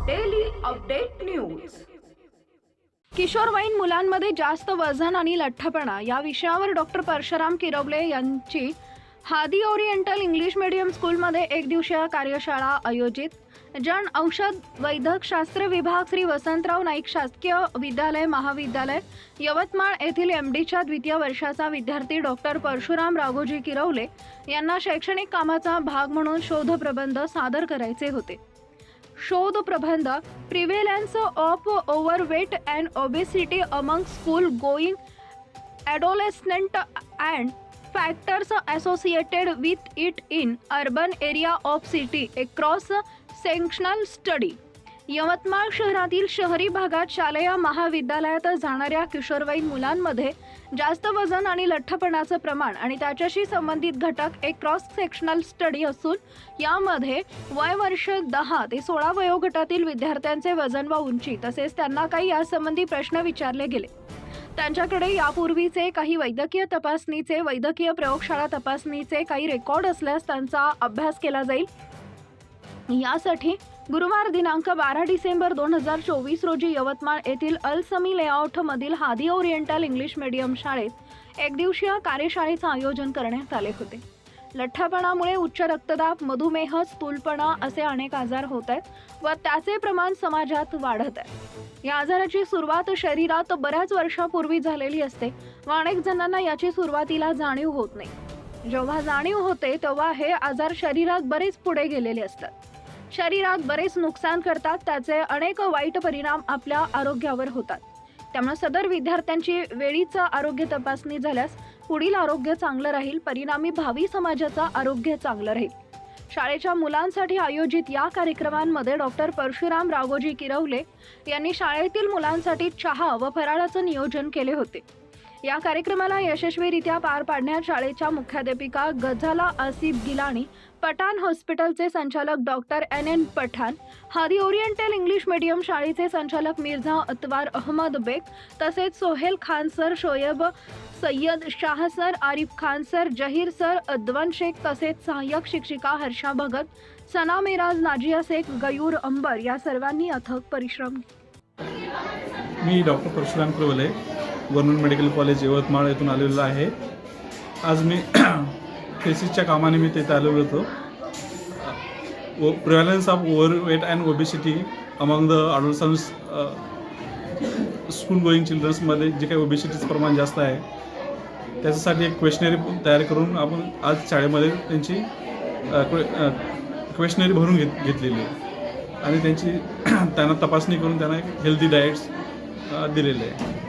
Update news किशोरवयीन मुलांमध्ये जास्त वजन आणि लठ्ठपणा. या विषयावर डॉक्टर परशुराम किरवले यांची हादी ओरिएंटल इंग्लिश मीडियम स्कूलमध्ये एक दिवसीय कार्यशाळा आयोजित. जन औषध वैद्यक शास्त्र विभाग श्री वसंतराव नाईक शासकीय विद्यालय महाविद्यालय यवतमाळ येथील एम डीच्या द्वितीय वर्षाचा विद्यार्थी डॉक्टर परशुराम राघोजी किरवले यांना शैक्षणिक कामाचा भाग म्हणून शोधप्रबंध सादर करायचे होते. शोध प्रबंध prevalence of overweight and obesity among school going adolescent and factors associated with it in urban area of city a cross sectional study Yavatmal शहरातील शहरी भागात शालेय महाविद्यालयात जाणाऱ्या किशोरवयीन मुलांमध्ये जास्त वजन आणि लठ्ठपणाचं प्रमाण आणि त्याच्याशी संबंधित घटक एक क्रॉस सेक्शनल स्टडी असून यामध्ये वय वर्ष दहा ते सोळा वयोगटातील विद्यार्थ्यांचे वजन व उंची तसेच त्यांना काही यासंबंधी प्रश्न विचारले गेले. त्यांच्याकडे यापूर्वीचे काही वैद्यकीय तपासणीचे वैद्यकीय प्रयोगशाळा तपासणीचे काही रेकॉर्ड असल्यास त्यांचा अभ्यास केला जाईल. यासाठी गुरुवार दिनांक बारा डिसेंबर दोन हजार चोवीस रोजी यवतमाळ येथील अलसमी लेआउटमधील हादी ओरिएंटल इंग्लिश मीडियम शाळेत एक दिवसीय कार्यशाळेचं आयोजन करण्यात आले होते. लठ्ठपणामुळे उच्च रक्तदाब मधुमेह स्थूलपणा असे अनेक आजार होत आहेत व त्याचे प्रमाण समाजात वाढत आहे. या आजाराची सुरुवात शरीरात बऱ्याच वर्षापूर्वी झालेली असते व अनेक जणांना याची सुरुवातीला जाणीव होत नाही. जेव्हा जाणीव होते तेव्हा हे आजार शरीरात बरेच पुढे गेलेले असतात. शरीरात बरेच नुकसान करतात त्याचे अनेक वाईट परिणाम आपल्या आरोग्यावर होतात. त्यामुळे सदर विद्यार्थ्यांची वेळीच आरोग्य तपासणी झाल्यास पुढील आरोग्य चांगलं राहील परिणामी भावी समाजाचं आरोग्य चांगलं राहील. शाळेच्या मुलांसाठी आयोजित या कार्यक्रमांमध्ये डॉक्टर परशुराम राघोजी किरवले यांनी शाळेतील मुलांसाठी चहा व फराळाचं नियोजन केले होते. या कार्यक्रमाला यशस्वीरित्या पार पाडण्यात शाळेच्या मुख्याध्यापिका गझाला आसिफ गिलानी पठाण हॉस्पिटलचे संचालक doctor N N Pathan Hadi oriental English medium शाळेचे संचालक मिर्झा अतवार अहमद बेग तसेच Sohail Khan sir Shoaib Sayyad Shah sir Arif Khan sir Zaheer sir Adwan Shaikh तसेच सहाय्यक शिक्षिका हर्षा भगत सना मिराज नाजिया शेख गयूर अंबर या सर्वांनी अथक परिश्रम मी doctor Parshuram Kurwale government medical college Yavatmal येथून आलेलो आहे. आज मी थेसिसच्या कामानिमित्त इथे आलेलो होतो. व prevalence of over weight and obesity among the adolescence school going चिल्ड्रन्समध्ये जे काही ओबेसिटीचं प्रमाण जास्त आहे त्याच्यासाठी एक क्वेशनरी तयार करून आपण आज शाळेमध्ये त्यांची क्वेशनरी भरून घेत घेतलेली आहे. आणि त्यांची त्यांना तपासणी करून त्यांना एक हेल्दी डाएट्स दिलेले आहे.